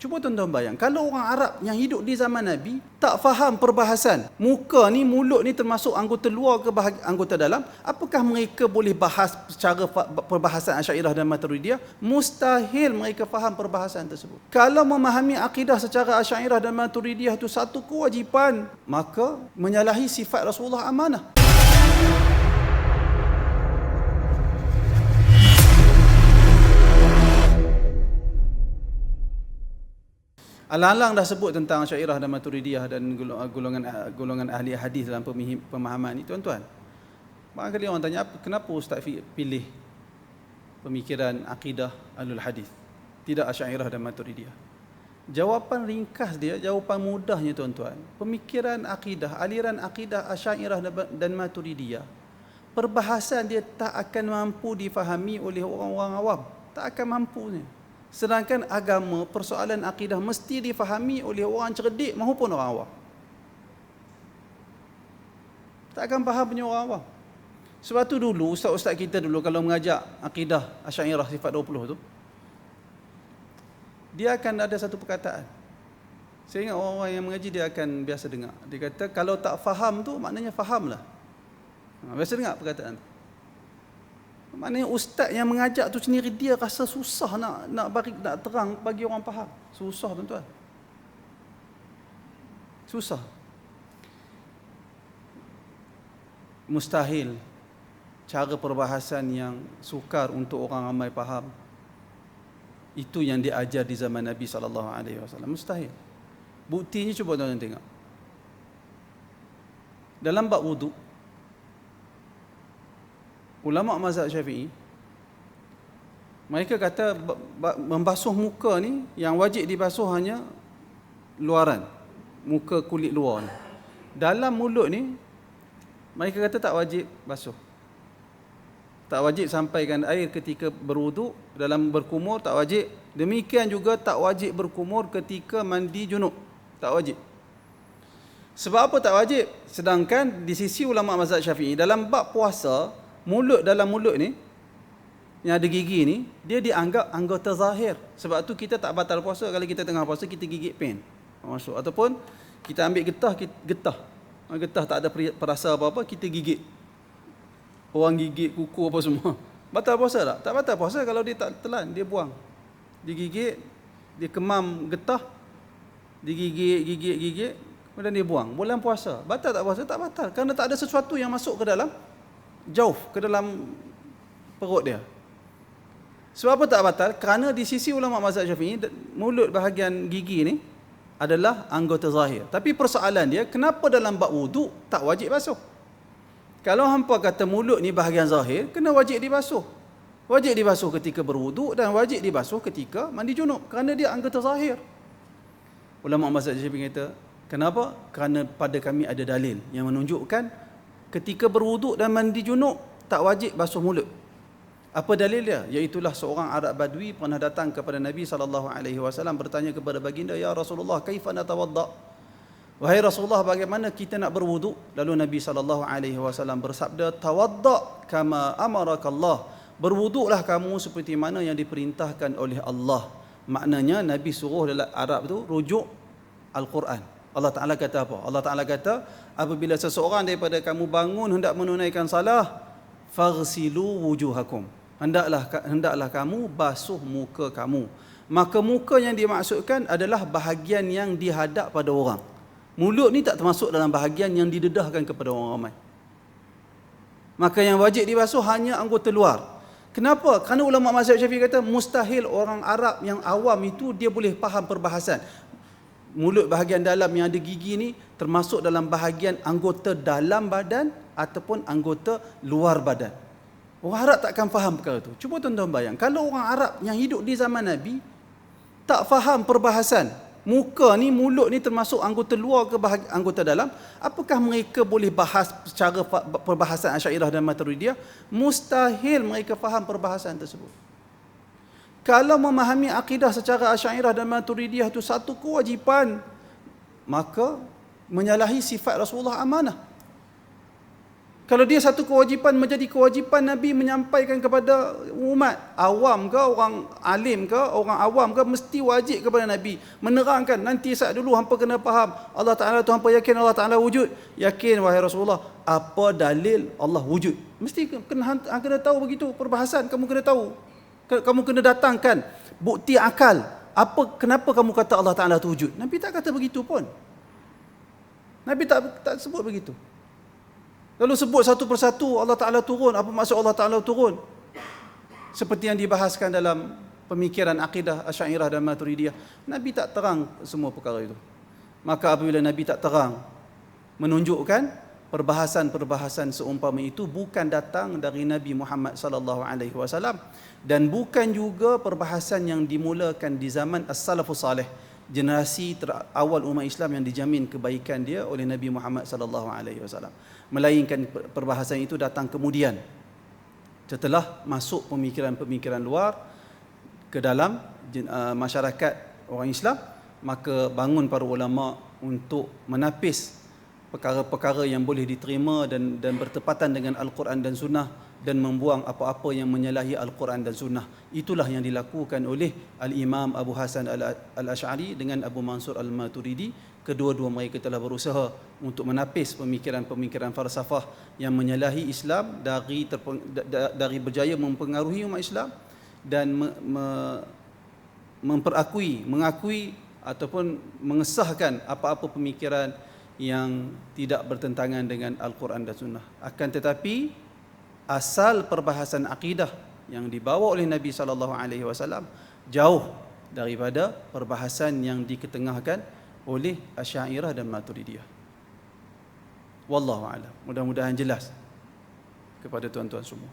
Cuba tuan-tuan bayang, kalau orang Arab yang hidup di zaman Nabi tak faham perbahasan, muka ni, mulut ni termasuk anggota luar ke anggota dalam, apakah mereka boleh bahas secara perbahasan Asy'ariyah dan Maturidiyah? Mustahil mereka faham perbahasan tersebut. Kalau memahami akidah secara Asy'ariyah dan Maturidiyah itu satu kewajipan, maka menyalahi sifat Rasulullah amanah. Alang-alang dah sebut tentang Syairah dan Maturidiyah dan golongan golongan ahli hadis dalam pemahaman ini tuan-tuan. Barangkali orang tanya kenapa Ustaz pilih pemikiran akidah alul hadis tidak Asy'ariyah dan Maturidiyah. Jawapan ringkas dia, jawapan mudahnya tuan-tuan. Pemikiran akidah, aliran akidah Asy'ariyah dan Maturidiyah perbahasan dia tak akan mampu difahami oleh orang-orang awam. Tak akan mampunya. Sedangkan agama, persoalan akidah mesti difahami oleh orang cerdik maupun orang awam. Tak akan faham punya orang awam. Sebab tu dulu, ustaz-ustaz kita dulu kalau mengajak akidah Asy'ariyah sifat 20 tu, dia akan ada satu perkataan. Saya ingat orang-orang yang mengaji dia akan biasa dengar. Dia kata kalau tak faham tu maknanya fahamlah. Ha, biasa dengar perkataan tu. Maknanya ustaz yang mengajak tu sendiri dia rasa susah nak nak bagi nak terang bagi orang faham. Susah tuan-tuan. Susah. Mustahil cara perbahasan yang sukar untuk orang ramai faham. Itu yang diajar di zaman Nabi sallallahu alaihi wasallam. Mustahil. Buktinya cuba tuan-tuan tengok. Dalam bab wuduk ulama mazhab Syafi'i mereka kata membasuh muka ni yang wajib dibasuh hanya luaran muka kulit luar ni. dalam mulut ni mereka kata tak wajib basuh. Tak wajib sampaikan air ketika berwuduk dalam berkumur tak wajib. Demikian juga tak wajib berkumur ketika mandi junub tak wajib. Sebab apa tak wajib? Sedangkan di sisi ulama mazhab Syafi'i dalam bab puasa mulut dalam mulut ni yang ada gigi ni dia dianggap anggota zahir. Sebab tu kita tak batal puasa kalau kita tengah puasa kita gigit pen masuk. Ataupun kita ambil getah getah. Ha, getah tak ada perasa apa-apa kita gigit. Orang gigit kuku apa semua. Batal puasa tak? Tak batal puasa kalau dia tak telan dia buang. Dia gigit dia kemam getah digigit gigit gigit kemudian dia buang. Bulan puasa. Batal tak puasa? Tak batal. Kerana tak ada sesuatu yang masuk ke dalam jauh ke dalam perut dia. Sebab apa tak batal? Kerana di sisi ulama mazhab Syafi'i mulut bahagian gigi ni adalah anggota zahir. Tapi persoalan dia kenapa dalam bab wuduk tak wajib basuh? Kalau hampa kata mulut ni bahagian zahir, kena wajib dibasuh. Wajib dibasuh ketika berwuduk dan wajib dibasuh ketika mandi junub kerana dia anggota zahir. Ulama mazhab Syafi'i kata, kenapa? Kerana pada kami ada dalil yang menunjukkan ketika berwuduk dan mandi junub tak wajib basuh mulut. Apa dalil dia? Iaitulah seorang Arab Badui pernah datang kepada Nabi sallallahu alaihi wasallam bertanya kepada baginda, "Ya Rasulullah, kaifa natawadda?" Wahai Rasulullah, bagaimana kita nak berwuduk? Lalu Nabi sallallahu alaihi wasallam bersabda, "Tawadda kama amaraka Allah." Berwuduklah kamu seperti mana yang diperintahkan oleh Allah. Maknanya Nabi suruh dalam Arab tu rujuk Al-Quran. Allah Taala kata apa? Allah Taala kata, apabila seseorang daripada kamu bangun hendak menunaikan salah, faghsilu wujuhakum. Hendaklah hendaklah kamu basuh muka kamu. Maka muka yang dimaksudkan adalah bahagian yang dihadap pada orang. Mulut ni tak termasuk dalam bahagian yang didedahkan kepada orang ramai. Maka yang wajib dibasuh hanya anggota luar. Kenapa? Kerana ulama mazhab Syafi'i kata mustahil orang Arab yang awam itu dia boleh faham perbahasan mulut bahagian dalam yang ada gigi ni termasuk dalam bahagian anggota dalam badan ataupun anggota luar badan. Orang Arab takkan faham perkara itu. Cuba tuan-tuan bayang, kalau orang Arab yang hidup di zaman Nabi tak faham perbahasan, muka ni, mulut ni termasuk anggota luar ke anggota dalam, apakah mereka boleh bahas secara perbahasan Asy'ariyah dan Maturidiyah? Mustahil mereka faham perbahasan tersebut. Kalau memahami akidah secara Asy'ariyah dan Maturidiyah itu satu kewajipan, maka menyalahi sifat Rasulullah amanah. Kalau dia satu kewajipan menjadi kewajipan Nabi menyampaikan kepada umat awam ke orang alim ke orang awam ke mesti wajib kepada Nabi. Menerangkan nanti saat dulu hampa kena faham Allah Taala tu hampa yakin Allah Taala wujud. Yakin wahai Rasulullah apa dalil Allah wujud? Mesti kena kena tahu begitu perbahasan kamu kena tahu kamu kena datangkan bukti akal apa kenapa kamu kata Allah Taala tu wujud Nabi tak kata begitu pun Nabi tak tak sebut begitu Lalu sebut satu persatu Allah Ta'ala turun. Apa maksud Allah Ta'ala turun? Seperti yang dibahaskan dalam pemikiran akidah Asy'ariyah dan Maturidiyah. Nabi tak terang semua perkara itu. Maka apabila Nabi tak terang menunjukkan perbahasan-perbahasan seumpama itu bukan datang dari Nabi Muhammad sallallahu alaihi wasallam dan bukan juga perbahasan yang dimulakan di zaman as-salafus salih generasi awal umat Islam yang dijamin kebaikan dia oleh Nabi Muhammad sallallahu alaihi wasallam. Melainkan perbahasan itu datang kemudian. Setelah masuk pemikiran-pemikiran luar ke dalam uh, masyarakat orang Islam maka bangun para ulama untuk menapis perkara-perkara yang boleh diterima dan dan bertepatan dengan al-Quran dan sunnah dan membuang apa-apa yang menyalahi al-Quran dan sunnah. Itulah yang dilakukan oleh al-Imam Abu Hasan al-Asy'ari dengan Abu Mansur al-Maturidi. Kedua-dua mereka telah berusaha untuk menapis pemikiran-pemikiran falsafah yang menyalahi Islam dari dari berjaya mempengaruhi umat Islam dan me, me, memperakui mengakui ataupun mengesahkan apa-apa pemikiran yang tidak bertentangan dengan Al-Quran dan Sunnah. Akan tetapi asal perbahasan akidah yang dibawa oleh Nabi sallallahu alaihi wasallam jauh daripada perbahasan yang diketengahkan oleh Asy'ariyah dan Maturidiyah. Wallahu a'lam. Mudah-mudahan jelas kepada tuan-tuan semua.